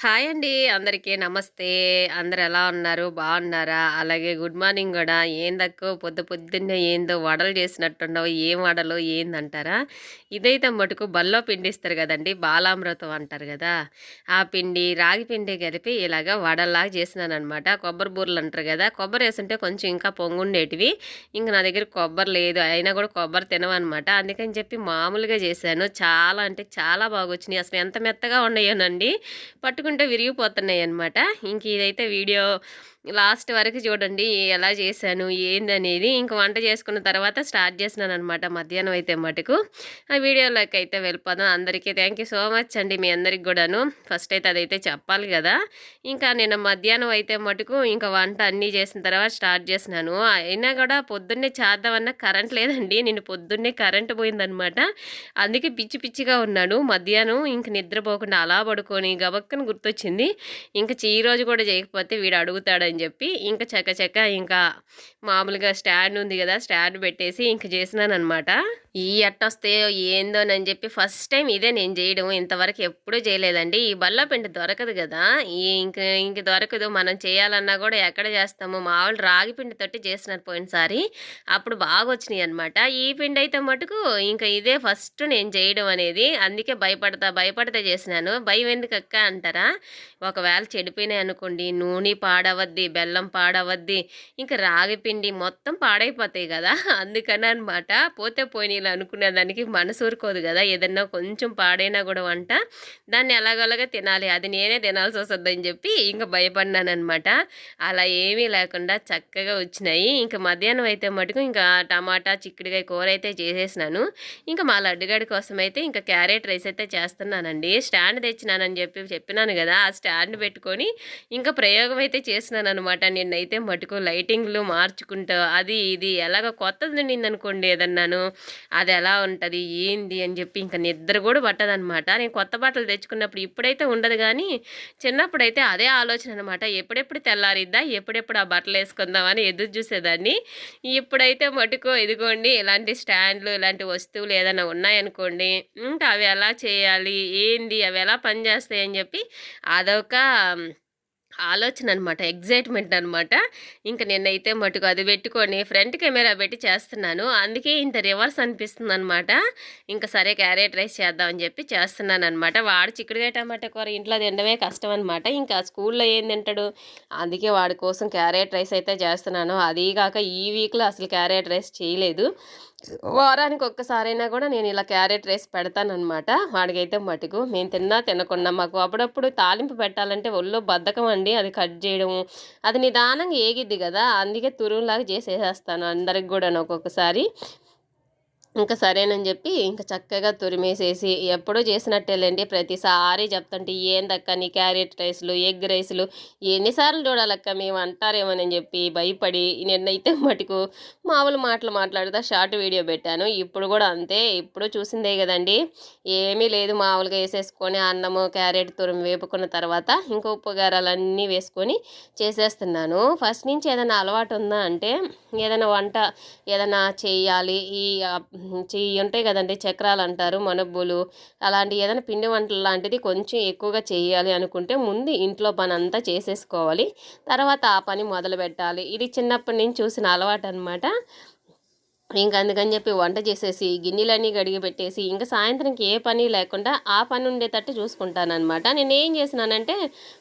Hi అండి. అందరికీ నమస్తే. అందరు ఎలా ఉన్నారు? బాగున్నారా? అలాగే గుడ్ మార్నింగ్ కూడా. ఏందక్కో పొద్దు పొద్దున్నే ఏందో వడలు చేసినట్టుండవు ఏం వడలు? ఏందంటారా? ఇదైతే మటుకు బల్లో పిండిస్తారు కదండి. బాలామృతం అంటారు కదా. ఆ పిండి రాగి పిండి కలిపి ఇలాగ వడల్లాగా చేసినాను అనమాట కొబ్బరి బూరలు అంటారు కదా. కొబ్బరి వేస్తుంటే కొంచెం ఇంకా పొంగుండేటివి. ఇంకా నా దగ్గర కొబ్బరి లేదు. అయినా కూడా కొబ్బరి తినవన్నమాట. అందుకని చెప్పి మామూలుగా చేశాను. చాలా అంటే చాలా బాగా వచ్చినాయి అసలు ఎంత మెత్తగా ఉన్నాయోనండి. పట్టుకుంటే విరిగిపోతున్నాయి అనమాట ఇంక ఇదైతే వీడియో లాస్ట్ వరకు చూడండి ఎలా చేశాను ఏందనేది ఇంక వంట చేసుకున్న తర్వాత స్టార్ట్ చేసినాను అనమాట మధ్యాహ్నం అయితే మటుకు. ఆ వీడియోలోకి అయితే వెళ్ళిపోదాం. అందరికీ థ్యాంక్ యూ సో మచ్ అండి మీ అందరికి కూడాను. ఫస్ట్ అయితే అదైతే చెప్పాలి కదా. ఇంకా నేను మధ్యాహ్నం అయితే మటుకు ఇంకా వంట అన్నీ చేసిన తర్వాత స్టార్ట్ చేసినాను. అయినా కూడా పొద్దున్నే చేద్దామన్నా కరెంట్ లేదండి. నేను పొద్దున్నే కరెంట్ పోయిందనమాట అందుకే పిచ్చి పిచ్చిగా ఉన్నాను. మధ్యాహ్నం ఇంక నిద్రపోకుండా అలా పడుకొని గబక్కని గుర్తొచ్చింది. ఇంకా ఈ రోజు కూడా చేయకపోతే వీడు అని చెప్పి ఇంకా చక్క చక్క ఇంకా మామూలుగా స్టాండ్ ఉంది కదా స్టాండ్ పెట్టేసి ఇంక చేసినాను అనమాట ఈ అట్టొస్తే ఏందోనని చెప్పి ఫస్ట్ టైం ఇదే నేను చేయడం. ఇంతవరకు ఎప్పుడూ చేయలేదండి. ఈ బల్ల పిండి దొరకదు కదా. ఇంక ఇంక దొరకదు. మనం చేయాలన్నా కూడా ఎక్కడ చేస్తాము? మామూలు రాగి పిండి తోటి చేసినారు పోయినసారి. అప్పుడు బాగా వచ్చినాయి అనమాట ఈ పిండి అయితే మటుకు ఇంకా ఇదే ఫస్ట్ నేను చేయడం అనేది. అందుకే భయపడతా భయపడతా చేసినాను. భయం ఎందుకు అక్క అంటారా? ఒకవేళ చెడిపోయినాయి అనుకోండి నూనె పాడవద్ది బెల్లం పాడవద్ది ఇంకా రాగి పిండి మొత్తం పాడైపోతాయి కదా. అందుకని అనమాట పోతే పోయినాయి ఇలా అనుకునే దానికి మనసు ఊరుకోదు కదా ఏదన్నా కొంచెం పాడైనా కూడా వంట. దాన్ని ఎలాగోలాగా తినాలి అది నేనే తినాల్సి వస్తుందని చెప్పి ఇంకా భయపడినానమాట అలా ఏమీ లేకుండా చక్కగా వచ్చినాయి. ఇంకా మధ్యాహ్నం అయితే మటుకు ఇంకా టమాటా చిక్కుడుకాయ కూర అయితే చేసేసినాను. ఇంకా మా లడ్డుగాడి కోసం అయితే ఇంకా క్యారెట్ రైస్ అయితే చేస్తున్నానండి. స్టాండ్ తెచ్చినానని చెప్పి చెప్పినాను కదా ఆ స్టాండ్ పెట్టుకొని ఇంకా ప్రయోగం అయితే చేసినాను అనమాట నిన్నైతే మటుకు లైటింగ్లు మార్చుకుంటూ అది ఇది ఎలాగో కొత్తది నిండింది అనుకోండి ఏదన్నాను. అది ఎలా ఉంటుంది? ఏంది? అని చెప్పి ఇంకా నిద్ర కూడా పట్టదనమాట నేను కొత్త బట్టలు తెచ్చుకున్నప్పుడు ఇప్పుడైతే ఉండదు కానీ చిన్నప్పుడు అయితే అదే ఆలోచన అనమాట ఎప్పుడెప్పుడు తెల్లారిద్దా? ఎప్పుడెప్పుడు ఆ బట్టలు వేసుకుందామని ఎదురు చూసేదాన్ని. ఇప్పుడైతే మటుకు ఇదిగోండి ఇలాంటి స్టాండ్లు ఇలాంటి వస్తువులు ఏదైనా ఉన్నాయనుకోండి ఇంకా అవి ఎలా చేయాలి? ఏంది? అవి ఎలా పనిచేస్తాయి? అని చెప్పి అదొక ఆలోచన అనమాట ఎగ్జైట్మెంట్ అనమాట ఇంకా నేనైతే మటుకు అది పెట్టుకొని ఫ్రంట్ కెమెరా పెట్టి చేస్తున్నాను. అందుకే ఇంత రివర్స్ అనిపిస్తుంది అనమాట ఇంకా సరే క్యారెట్ రైస్ చేద్దామని చెప్పి చేస్తున్నాను అనమాట వాడు చిక్కుడుకాయ టమాటా కూర ఇంట్లో తినడమే కష్టం అనమాట ఇంకా స్కూల్లో ఏం తింటాడు? అందుకే వాడి కోసం క్యారెట్ రైస్ అయితే చేస్తున్నాను. అది కాక ఈ వీక్లో అసలు క్యారెట్ రైస్ చేయలేదు. వారానికి ఒక్కసారైనా కూడా నేను ఇలా క్యారెట్ రైస్ పెడతానమాట వాడికైతే మటుకు మేము తిన్నా తినకుండా మాకు అప్పుడప్పుడు తాలింపు పెట్టాలంటే ఒళ్ళో బద్ధకం అండి. అది కట్ చేయడము అది నిదానంగా ఏగిద్ది కదా అందుకే తురువులాగా చేసేసేస్తాను అందరికి కూడా ఒక్కొక్కసారి. ఇంకా సరేనని చెప్పి ఇంకా చక్కగా తురిమేసేసి ఎప్పుడూ చేసినట్టేలేండి. ప్రతిసారి చెప్తుంటే ఏందక్క నీ క్యారెట్ రైస్లు ఎగ్ రైస్లు ఎన్నిసార్లు చూడాలక్క మేము అంటారేమోనని చెప్పి భయపడి నిన్నైతే మటుకు మామూలు మాటలు మాట్లాడుతా షార్ట్ వీడియో పెట్టాను. ఇప్పుడు కూడా అంతే ఇప్పుడు చూసిందే కదండి. ఏమీ లేదు మామూలుగా వేసేసుకొని అన్నము క్యారెట్ తురిమి వేపుకున్న తర్వాత ఇంకా ఉప్పు గారాలన్నీ వేసుకొని చేసేస్తున్నాను. ఫస్ట్ నుంచి ఏదైనా అలవాటు ఉందా అంటే ఏదైనా వంట ఏదైనా చేయాలి ఈ చెయ్యి ఉంటాయి కదండి చక్రాలు అంటారు మనబ్బులు అలాంటి ఏదైనా పిండి వంటలు లాంటిది కొంచెం ఎక్కువగా చేయాలి అనుకుంటే ముందు ఇంట్లో పని అంతా చేసేసుకోవాలి. తర్వాత ఆ పని మొదలు పెట్టాలి. ఇది చిన్నప్పటి నుంచి చూసిన అలవాటు అనమాట ఇంకా అందుకని చెప్పి వంట చేసేసి గిన్నెలన్నీ కడిగి పెట్టేసి ఇంకా సాయంత్రంకి ఏ పని లేకుండా ఆ పని ఉండేటట్టు చూసుకుంటానమాట నేను ఏం చేసినానంటే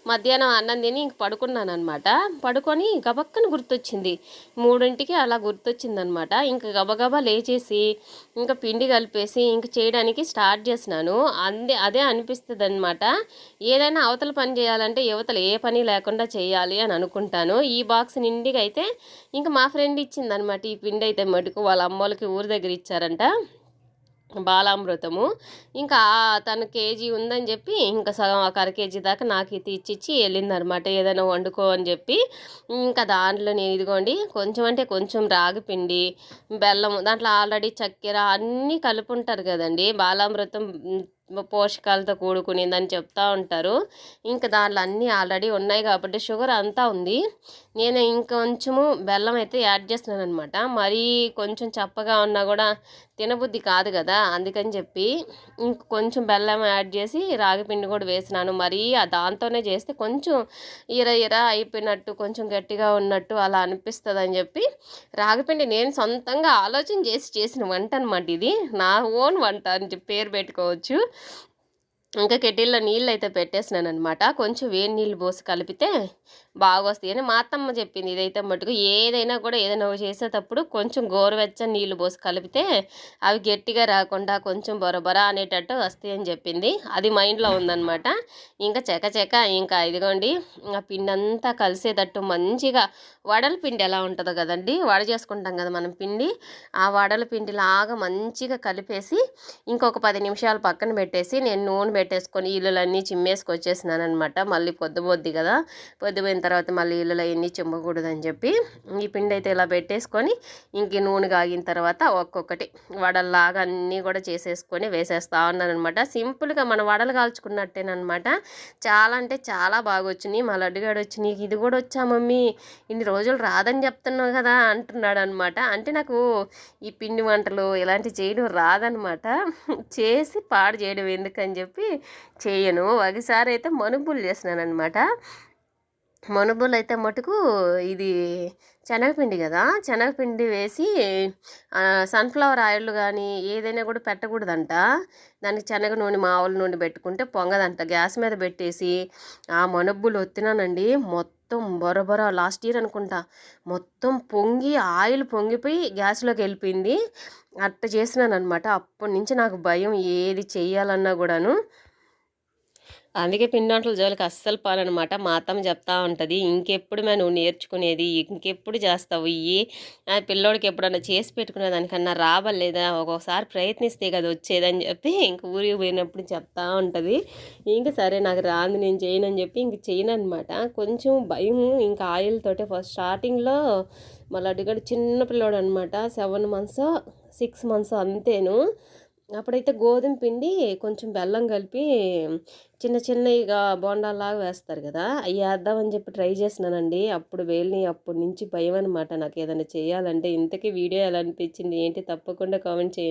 మధ్యాహ్నం అన్నం తిని ఇంక పడుకున్నాను అనమాట పడుకొని గబక్కన గుర్తొచ్చింది. మూడింటికి అలా గుర్తొచ్చిందనమాట ఇంకా గబగబా లేచేసి ఇంకా పిండి కలిపేసి ఇంక చేయడానికి స్టార్ట్ చేసినాను. అందే అదే అనిపిస్తుంది అనమాట ఏదైనా అవతల పని చేయాలంటే యువతలు ఏ పని లేకుండా చేయాలి అని అనుకుంటాను. ఈ బాక్స్ నిండిగా అయితే ఇంకా మా ఫ్రెండ్ ఇచ్చిందనమాట ఈ పిండి అయితే మటుకు వాళ్ళ అమ్మోళ్ళకి ఊరి దగ్గర ఇచ్చారంట. బాలామృతము. ఇంకా తను కేజీ ఉందని చెప్పి ఇంకా సగం ఒక అర కేజీ దాకా నాకు ఇది ఇచ్చిచ్చి వెళ్ళిందనమాట ఏదైనా వండుకో అని చెప్పి ఇంకా దాంట్లో నేను ఇదిగోండి కొంచెం అంటే కొంచెం రాగిపిండి బెల్లం దాంట్లో ఆల్రెడీ చక్కెర అన్నీ కలుపుంటారు కదండి. బాలామృతం పోషకాలతో కూడుకునిందని చెప్తా ఉంటారు. ఇంకా దాంట్లో అన్నీ ఆల్రెడీ ఉన్నాయి కాబట్టి షుగర్ అంతా ఉంది. నేను ఇంకొంచెము బెల్లం అయితే యాడ్ చేస్తున్నాను అనమాట మరీ కొంచెం చప్పగా ఉన్నా కూడా తినబుద్ధి కాదు కదా అందుకని చెప్పి ఇంక కొంచెం బెల్లం యాడ్ చేసి రాగి పిండి కూడా వేసినాను. మరీ దాంతోనే చేస్తే కొంచెం ఇర ఇర అయిపోయినట్టు కొంచెం గట్టిగా ఉన్నట్టు అలా అనిపిస్తుంది అని చెప్పి రాగిపిండి నేను సొంతంగా ఆలోచన చేసి చేసిన వంట అనమాట ఇది. నా ఓన్ వంట అని చెప్పి పేరు పెట్టుకోవచ్చు. ఇంకా కెటిల్లో నీళ్ళు అయితే పెట్టేసినాను అనమాట కొంచెం వేడి నీళ్ళు పోసి కలిపితే బాగా వస్తాయి అని మా అత్తమ్మ చెప్పింది. ఇదైతే మటుకు ఏదైనా కూడా ఏదైనా చేసేటప్పుడు కొంచెం గోరువెచ్చని నీళ్ళు పోసి కలిపితే అవి గట్టిగా రాకుండా కొంచెం బొరబొర అనేటట్టు వస్తాయి అని చెప్పింది. అది మైండ్లో ఉందనమాట ఇంకా చెక చెక ఇంకా ఇదిగోండి ఆ పిండి అంతా కలిసేటట్టు మంచిగా వడల పిండి ఎలా ఉంటుందో కదండి వడ చేసుకుంటాం కదా మనం పిండి ఆ వడల పిండి లాగా మంచిగా కలిపేసి ఇంకొక పది నిమిషాలు పక్కన పెట్టేసి నేను నూనె పెట్టేసుకొని ఇల్లులన్నీ చిమ్మేసుకొచ్చేసినాను అనమాట మళ్ళీ పొద్దుబోద్ది కదా. పొద్దుపోయిన తర్వాత మళ్ళీ ఇల్లులు అవన్నీ చిమ్మకూడదని చెప్పి ఈ పిండి అయితే ఇలా పెట్టేసుకొని ఇంక నూనె కాగిన తర్వాత ఒక్కొక్కటి వడల్లాగా అన్నీ కూడా చేసేసుకొని వేసేస్తా ఉన్నాను అనమాట సింపుల్గా మన వడలు కాల్చుకున్నట్టేనమాట చాలా అంటే చాలా బాగా వచ్చినాయి మా లడ్డుగాడు వచ్చినాయి ఇది కూడా వచ్చా మమ్మీ? ఇన్ని రోజులు రాదని చెప్తున్నావు కదా అంటున్నాడు అనమాట అంటే నాకు ఈ పిండి వంటలు ఇలాంటివి చేయడం రాదనమాట చేసి పాడు చేయడం ఎందుకని చెప్పి చేయను. ఒకసారి అయితే మనుబులు చేసినాను అనమాట మనుబులు అయితే మటుకు ఇది శనగపిండి కదా! శనగపిండి వేసి సన్ఫ్లవర్ ఆయిల్ కానీ ఏదైనా కూడా పెట్టకూడదంట. దానికి శనగ నూనె మావుల నూనె పెట్టుకుంటే పొంగదంట. గ్యాస్ మీద పెట్టేసి ఆ మనుబులు వత్తినానండి మొత్తం బొరబొర లాస్ట్ ఇయర్ అనుకుంటా. మొత్తం పొంగి ఆయిల్ పొంగిపోయి గ్యాస్లోకి వెళ్ళిపోయింది. అట్ట చేసినాను అనమాట అప్పటి నుంచి నాకు భయం ఏది చెయ్యాలన్నా కూడాను. అందుకే పిండి జోలికి అస్సలు పాలనమాట మా అత్తమ్మ చెప్తా ఉంటుంది ఇంకెప్పుడు మేము నువ్వు నేర్చుకునేది ఇంకెప్పుడు చేస్తావు? ఇవి పిల్లోడికి ఎప్పుడన్నా చేసి పెట్టుకునే దానికన్నా రావలేదా ఒక్కొక్కసారి ప్రయత్నిస్తే కదా వచ్చేదని చెప్పి ఇంక ఊరికి పోయినప్పుడు చెప్తా ఉంటుంది. ఇంకా సరే నాకు రాదు నేను చేయను అని చెప్పి ఇంక చేయను అనమాట కొంచెం భయం ఇంకా ఆయిల్ తోటే ఫస్ట్ స్టార్టింగ్లో మళ్ళీ అడిగాడు చిన్న పిల్లోడు అనమాట సెవెన్ మంత్స్ సిక్స్ మంత్స్ అంతేను. అప్పుడైతే గోధుమ పిండి కొంచెం బెల్లం కలిపి చిన్న చిన్నగా బోండాల్లాగా వేస్తారు కదా అవి వేద్దామని చెప్పి ట్రై చేసినానండి. అప్పుడు వేలిని అప్పటి నుంచి భయం అనమాట నాకు ఏదైనా చేయాలంటే ఇంతకీ వీడియో ఎలా అనిపించింది? ఏంటి? తప్పకుండా కామెంట్ చేయండి.